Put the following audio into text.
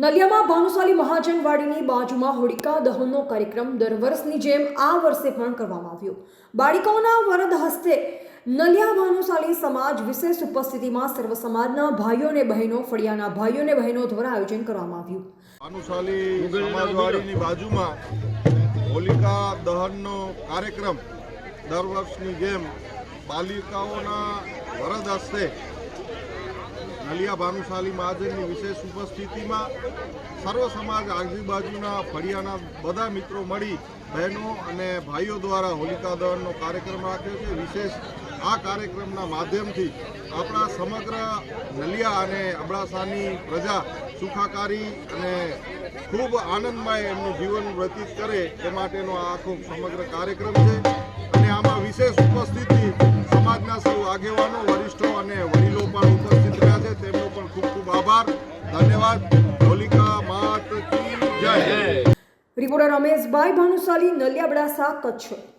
નલિયામાં ભાનુશાલી મહાજનવાડીની બાજુમાં હોળિકા દહનનો કાર્યક્રમ દર વર્ષની જેમ આ વર્ષે પણ કરવામાં આવ્યો. બાળિકાઓના વરદ હસ્તે નલિયા ભાનુશાલી સમાજ વિશેષ ઉપસ્થિતિમાં સર્વ સમાજના ભાઈઓ અને બહેનો, ફળિયાના ભાઈઓ અને બહેનો દ્વારા આયોજન કરવામાં આવ્યું. ભાનુશાલી સમાજવાડીની બાજુમાં હોલિકા દહનનો કાર્યક્રમ દર વર્ષની જેમ બાલિકાઓના વરદ હસ્તે નલિયા ભાનુશાલી મહાજનની વિશેષ ઉપસ્થિતિમાં સર્વ સમાજ આજુબાજુના ફળિયાના બધા મિત્રો મળી બહેનો અને ભાઈઓ દ્વારા હોલિકા દહનનો કાર્યક્રમ રાખ્યો છે. વિશેષ આ કાર્યક્રમના માધ્યમથી આપણા સમગ્ર નલિયા અને અબડાસાની પ્રજા સુખાકારી અને ખૂબ આનંદમય એમનું જીવન વ્યતીત કરે એ માટેનો આ આખો સમગ્ર કાર્યક્રમ છે. અને આમાં વિશેષ ઉપસ્થિતિ સમાજના સૌ આગેવાનો, વરિષ્ઠો અને વડીલો પણ ઉપસ્થિત આભાર ધન્યવાદ. હોલિકા માત કી જય. રિપોર્ટર રમેશભાઈ ભાનુશાલી નલિયાબડાસા કચ્છ.